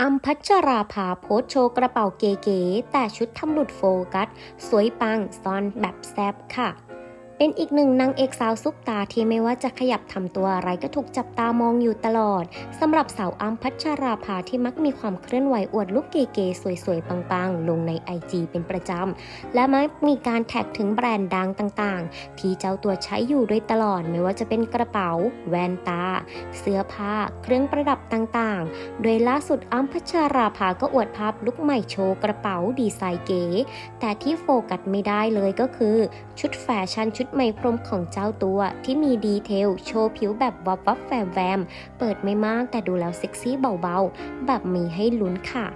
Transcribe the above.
อัมพัชราภาโพสโชว์กระเป๋าเก๋ๆแต่ชุดทำหลุดโฟกัส สวยปังซ่อนแบบแซบค่ะ เป็นอีกหนึ่งนางเอกสาวซุปตาที่ไม่ว่าจะขยับทำตัวอะไรก็ถูกจับตามองอยู่ตลอดสำหรับสาวอัมพัชราภาที่มักมีความเคลื่อนไหวอวดลุคเก๋ๆสวยๆ ปังๆ ลงใน IG เป็นประจำ และมักมีการแท็กถึงแบรนด์ดังต่างๆ ที่เจ้าตัวใช้อยู่โดยตลอดไม่ว่าจะเป็นกระเป๋า แว่นตา เสื้อผ้า เครื่องประดับต่างๆ โดยล่าสุดอัมพัชราภาก็อวดภาพลุคใหม่โชว์กระเป๋าดีไซน์เก๋แต่ที่โฟกัสไม่ได้เลยก็คือชุดแฟชั่นชุดดไหมพรมของเจ้าตัวที่มีดีเทลโชว์ผิวแบบวับวับแวมแวม เปิดไม่มากแต่ดูแล้วเซ็กซี่เบาๆ แบบมีให้ลุ้นค่ะ